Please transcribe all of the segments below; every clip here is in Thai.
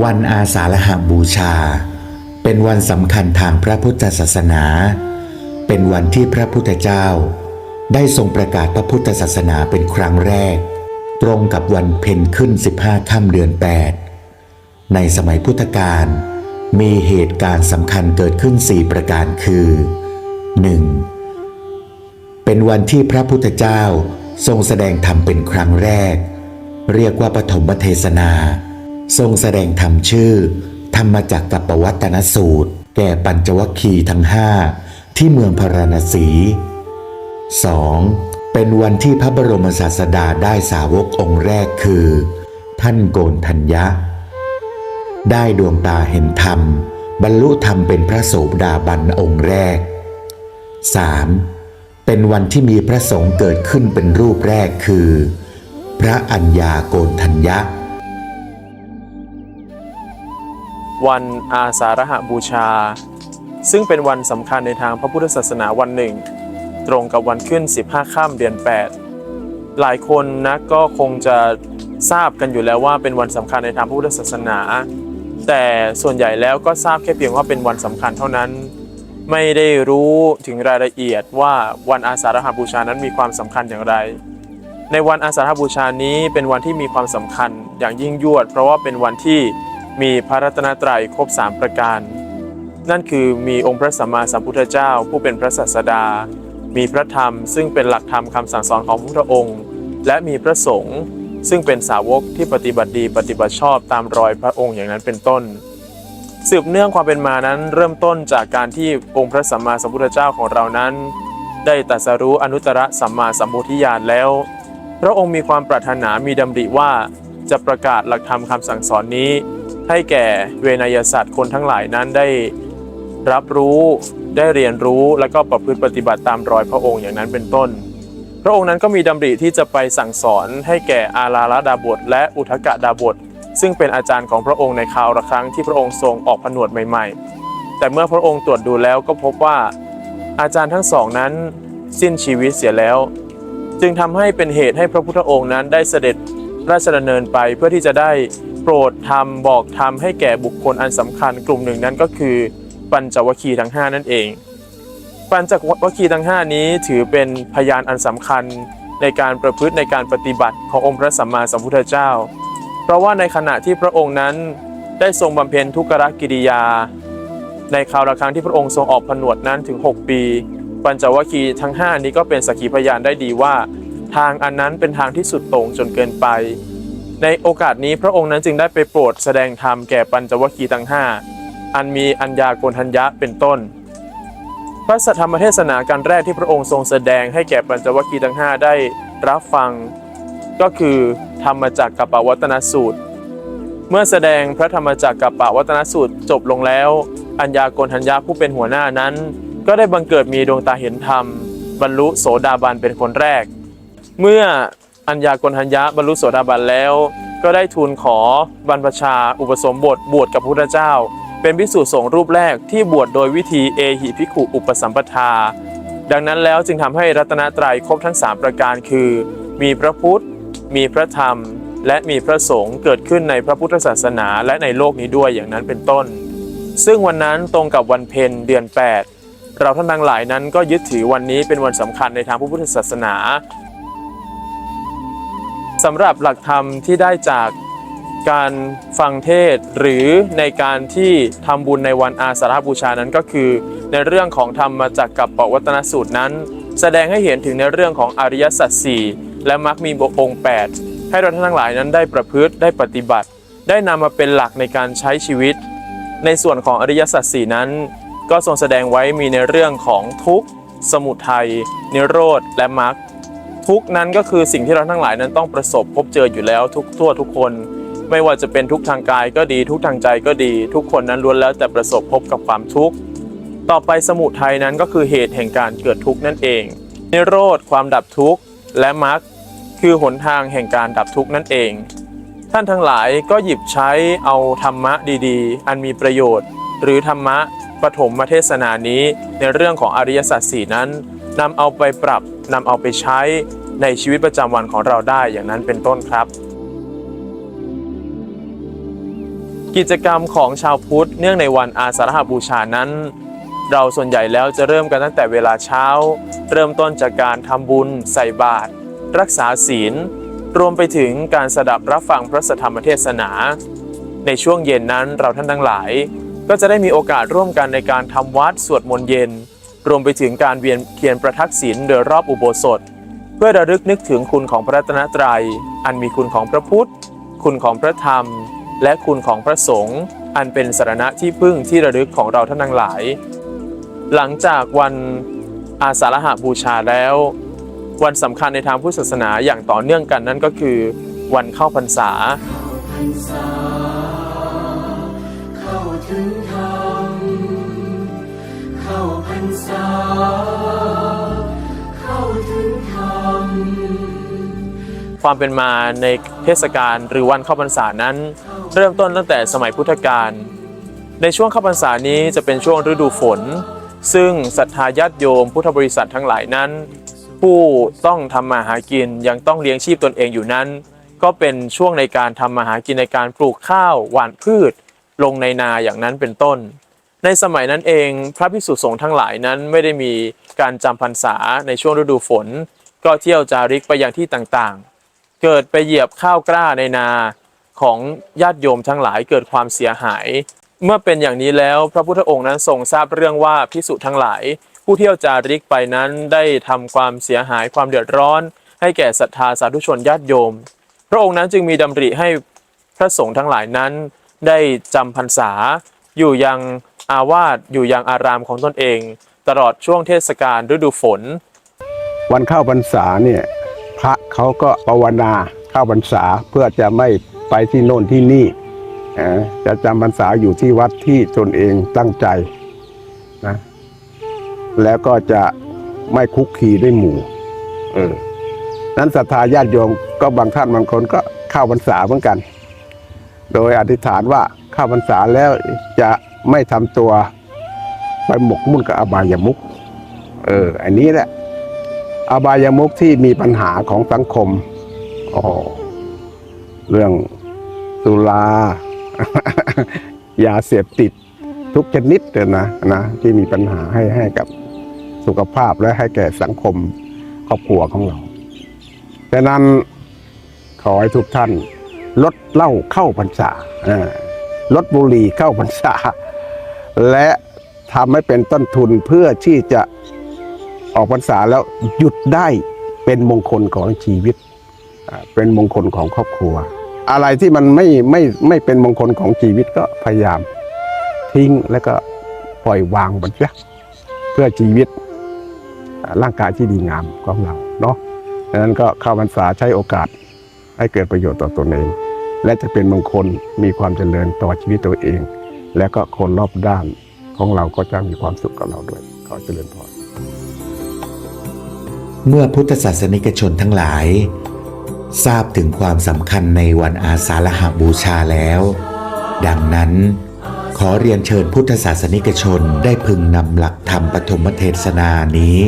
วันอาสาฬหบูชา เป็นวันสำคัญทางพระพุทธศาสนา เป็นวันที่พระพุทธเจ้า ได้ทรงประกาศพระพุทธศาสนาเป็นครั้งแรก ตรงกับวันเพ็ญขึ้น 15ค่ำเดือน 8 ในสมัยพุทธกาลมีเหตุการณ์สำคัญเกิดขึ้น 4 ประการคือ 1. เป็นวันที่พระพุทธเจ้าทรงแสดงธรรมเป็นครั้งแรก เรียกว่าปฐมเทศนา ทรงแสดงธรรมชื่อ ธรรมจักกับปวัตนสูตร แก่ปัญจวัคคีย์ทั้งห้าที่เมืองพาราณสี 2. เป็นวันที่พระบรมศาสดาได้สาวกองค์แรกคือ ท่านโกนทัญญะ ได้ดวงตาเห็นธรรม บรรลุธรรมเป็นพระโสดาบันองค์แรก 3. เป็นวันที่มีพระสงฆ์เกิดขึ้นเป็นรูปแรกคือ พระอัญญาโกนทัญญะ วันอาสาฬหบูชา ซึ่งเป็นวันสำคัญในทางพระพุทธศาสนาวันหนึ่ง ตรงกับวันขึ้น 15ค่ำเดือน 8 หลายคนนะก็คงจะทราบกันอยู่แล้วว่าเป็นวันสำคัญในทางพระพุทธศาสนา แต่ส่วนใหญ่แล้วก็ทราบแค่เพียงว่าเป็นวันสำคัญเท่านั้น ไม่ได้รู้ถึงรายละเอียดว่าวันอาสาฬหบูชานั้นมีความสำคัญอย่างไรในวันอาสาฬหบูชานี้เป็นวันที่มีความสำคัญอย่างยิ่งยวด เพราะว่าเป็นวันที่ มีพระรัตนตรัยครบ3ประการ นั่นคือมีองค์พระสัมมาสัมพุทธเจ้า ผู้เป็นพระศาสดา มีพระธรรม ซึ่งเป็นหลักธรรมคำสั่งสอนของพระองค์ และมีพระสงฆ์ซึ่งเป็นสาวกที่ปฏิบัติดีปฏิบัติชอบตามรอยพระองค์อย่างนั้นเป็นต้น สืบเนื่องความเป็นมานั้นเริ่มต้นจากการที่องค์พระสัมมาสัมพุทธเจ้าของเรานั้น ได้ตรัสรู้อนุตตรสัมมาสัมโพธิญาณแล้ว พระองค์มีความปรารถนามีดำริว่าจะประกาศหลักธรรมคำสั่งสอนนี้ ให้แก่เวนยศาสตว์คนทั้งหลายนั้นได้รับรู้ได้เรียนรู้แล้วก็ประพฤติปฏิบัติตามรอยพระองค์อย่างนั้นเป็นต้น พระองค์นั้นก็มีดำริที่จะไปสั่งสอนให้แก่อาลาลดาบทและอุทกดาบทซึ่งเป็นอาจารย์ของพระองค์ในคราวละครั้งที่พระองค์ทรงออกผนวดใหม่ๆ แต่เมื่อพระองค์ตรวจดูแล้วก็พบว่าอาจารย์ทั้งสองนั้นสิ้นชีวิตเสียแล้ว จึงทำให้เป็นเหตุให้พระพุทธองค์นั้นได้เสด็จราชดำเนินไปเพื่อที่จะได้ โปรดธรรมบอกธรรมให้แก่บุคคลอันสำคัญ กลุ่มหนึ่งนั้นก็คือปัญจวัคคีย์ทั้ง 5 นั่นเอง ปัญจวัคคีย์ทั้ง 5 นี้ถือเป็นพยานอันสำคัญในการประพฤติในการปฏิบัติขององค์พระสัมมาสัมพุทธเจ้า เพราะว่าในขณะที่พระองค์นั้นได้ทรงบำเพ็ญทุกขกิริยา ในคราวละครั้งที่พระองค์ทรงออกผนวดนั้นถึง 6 ปี ปัญจวัคคีย์ทั้ง 5 นี้ก็เป็นสักขีพยานได้ดีว่า ทางอันนั้นเป็นทางที่สุดโต่งจนเกินไป ในโอกาสนี้พระองค์นั้นจึงได้ไปโปรดแสดงธรรมแก่ปัญจวัคคีย์ทั้ง5อันมีอัญญาโกณทัญญะเป็นต้น พระสัทธรรมเทศนาการแรกที่พระองค์ทรงแสดงให้แก่ปัญจวัคคีย์ทั้ง5ได้รับฟัง ก็คือธรรมจักรกับปวัตนสูตร เมื่อแสดงพระธรรมจักรกับปวัตนสูตรจบลงแล้ว อัญญาโกณทัญญะผู้เป็นหัวหน้านั้น ก็ได้บังเกิดมีดวงตาเห็นธรรม บรรลุโสดาบันเป็นคนแรก เมื่อ อัญญากณทัญญะบรรลุโสดาบันแล้ว ก็ได้ทูลขอบรรพชา อุปสมบทบวชกับพระพุทธเจ้า เป็นพิสูจน์สงฆ์รูปแรกที่บวชโดยวิธีเอหิภิกขุอุปสัมปทา ดังนั้นแล้วจึงทำให้รัตนตรัยครบทั้ง 3 ประการคือ มีพระพุทธ มีพระธรรม และมีพระสงฆ์เกิดขึ้นในพระพุทธศาสนาและในโลกนี้ด้วยอย่างนั้นเป็นต้น ซึ่งวันนั้นตรงกับวันเพ็ญเดือน 8 เราท่านทั้งหลายนั้นก็ยึดถือวันนี้เป็นวันสำคัญในทางพระพุทธศาสนา สำหรับหลักธรรมที่ได้จากการฟังเทศหรือในการที่ทำบุญในวันอาสาฬหบูชานั้นก็คือ ในเรื่องของธรรมมาจากกับปวัตนสูตรนั้น แสดงให้เห็นถึงในเรื่องของอริยสัจสี่และมรรคมีองค์8ให้เราท่านทั้งหลายนั้นได้ประพฤติได้ปฏิบัติ ได้นำมาเป็นหลักในการใช้ชีวิต ในส่วนของอริยสัจสี่นั้น ก็ทรงแสดงไว้มีในเรื่องของทุกข์ สมุทัยนิโรธและมรรค ทุกนั้นก็คือสิ่งที่เราทั้งหลายนั้นต้องประสบพบเจออยู่แล้วทุกทั่วทุกคน ไม่ว่าจะเป็นทุกทางกายก็ดี ทุกทางใจก็ดี ทุกคนนั้นล้วนแล้วแต่ประสบพบกับความทุกข์ต่อไปสมุทัยนั้นก็คือเหตุแห่งการเกิดทุกข์นั่นเอง นิโรธความดับทุกข์และมรรคคือหนทางแห่งการดับทุกข์นั่นเอง ท่านทั้งหลายก็หยิบใช้เอาธรรมะดีๆ อันมีประโยชน์ หรือธรรมะปฐมเทศนานี้ในเรื่องของอริยสัจสี่นั้นนำเอาไปปรับ นำเอาไปใช้ในชีวิตประจำวันของเราได้อย่างนั้นเป็นต้นครับ กิจกรรมของชาวพุทธเนื่องในวันอาสาฬหบูชานั้น เราส่วนใหญ่แล้วจะเริ่มกันตั้งแต่เวลาเช้า เริ่มต้นจากการทำบุญ ใส่บาตรรักษาศีล รวมไปถึงการสดับรับฟังพระธรรมเทศนา ในช่วงเย็นนั้นเราท่านทั้งหลาย ก็จะได้มีโอกาสร่วมกันในการทำวัดสวดมนต์เย็น รวมไปถึงการเวียนเทียนประทักษิณโดยรอบอุโบสถ เพื่อระลึกนึกถึงคุณของพระรัตนตรัย อันมีคุณของพระพุทธ คุณของพระธรรม และคุณของพระสงฆ์อันเป็นสารณะที่พึ่งที่ระลึกของเราท่านทั้งหลาย หลังจากวันอาสาฬหบูชาแล้ว วันสำคัญในทางพุทธศาสนาอย่างต่อเนื่องกันนั่นก็คือ วันเข้าพรรษาเข้า เข้าถึงธรรมความเป็นมาในเทศกาลหรือวันเข้าพรรษานั้น เริ่มต้นตั้งแต่สมัยพุทธกาลในช่วงเข้าพรรษานี้จะเป็นช่วงฤดูฝน ซึ่งศรัทธาญาติโยมพุทธบริษัททั้งหลายนั้น ผู้ต้องทำมาหากินยังต้องเลี้ยงชีพตนเองอยู่นั้น ก็เป็นช่วงในการทำมาหากินในการปลูกข้าวหว่านพืช ลงในนาอย่างนั้นเป็นต้น ในสมัยนั้นเองพระภิกษุสงฆ์ทั้งหลายนั้นไม่ได้มีการจำพรรษาในช่วงฤดูฝน ก็เที่ยวจาริกไปยังที่ต่างๆ เกิดไปเหยียบข้าวกล้าในนาของญาติโยมทั้งหลายเกิดความเสียหาย เมื่อเป็นอย่างนี้แล้วพระพุทธองค์นั้นทรงทราบเรื่องว่าภิกษุทั้งหลาย ผู้เที่ยวจาริกไปนั้นได้ทำความเสียหายความเดือดร้อน ให้แก่ศรัทธาสาธุชนญาติโยม พระองค์นั้นจึงมีดำริให้พระสงฆ์ทั้งหลายนั้นได้จำพรรษา อยู่ยังอาวาสอยู่ยังอารามของตนเอง ตลอดช่วงเทศกาลฤดูฝน วันเข้าพรรษาเนี่ยพระเขาก็ภาวนาเข้าพรรษาเพื่อจะไม่ไปที่โน่นที่นี่จะจำพรรษาอยู่ที่วัดที่ตนเองตั้งใจนะแล้วก็จะไม่คุกคีด้วยหมู่ เออนั้นศรัทธาญาติโยมก็บางท่านบางคนก็เข้าพรรษาเหมือนกัน โดยอธิษฐานว่า เข้าพรรษาแล้วจะไม่ทำตัวไปหมกมุ่นกับอบายามุขเออ อันนี้แหละ อบายามุขที่มีปัญหาของสังคมอ๋อเรื่องสุรายาเสพติดทุกชนิดเลยนะนะที่มีปัญหาให้ให้กับสุขภาพและให้แก่สังคมครอบครัวของเราดังนั้นขอให้ทุกท่านลดเหล้าเข้าพรรษาอ่า ลดบุหรี่เข้าพรรษา และทำให้เป็นต้นทุนเพื่อที่จะออกพรรษาแล้วหยุดได้เป็นมงคลของชีวิต เป็นมงคลของครอบครัว อะไรที่มันไม่ไม่ไม่เป็นมงคลของชีวิตก็พยายามทิ้งแล้วก็ปล่อยวางมันเสียเพื่อชีวิตร่างกายที่ดีงามของเราเนาะดังนั้นก็เข้าพรรษาใช้โอกาสให้เกิดประโยชน์ต่อตนเอง และจะเป็นมงคลมีความเจริญต่อชีวิตตัวเอง และก็คนรอบด้านของเราก็จะมีความสุขกับเราด้วยขอเจริญพรเมื่อพุทธศาสนิกชนทั้งหลาย ทราบถึงความสำคัญในวันอาสาฬหบูชาแล้ว ดังนั้นขอเรียนเชิญพุทธศาสนิกชนได้พึงนำหลักธรรมปฐมเทศนานี้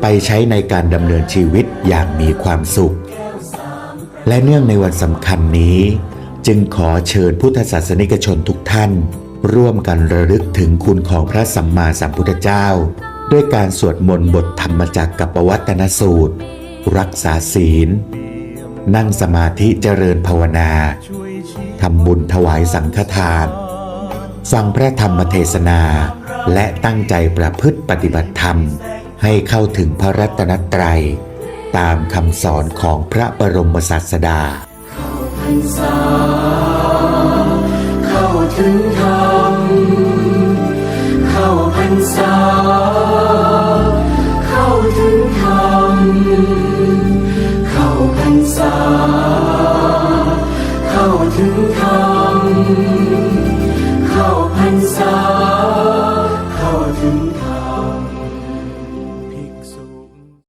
ไปใช้ในการดำเนินชีวิตอย่างมีความสุข และเนื่องในวันสำคัญนี้ จึงขอเชิญพุทธศาสนิกชนทุกท่าน ร่วมกันระลึกถึงคุณของพระสัมมาสัมพุทธเจ้า ด้วยการสวดมนต์บทธรรมจักรกับปวัตนสูตร รักษาศีล นั่งสมาธิเจริญภาวนาทำบุญถวายสังฆทาน ฟังพระธรรมเทศนา และตั้งใจประพฤติปฏิบัติธรรม ให้เข้าถึงพระรัตนตรัย ตามคำสอนของพระบรมศาสดาเข้าถึงธรรม เข้าพรรษา เข้าถึงธรรม เข้าพรรษา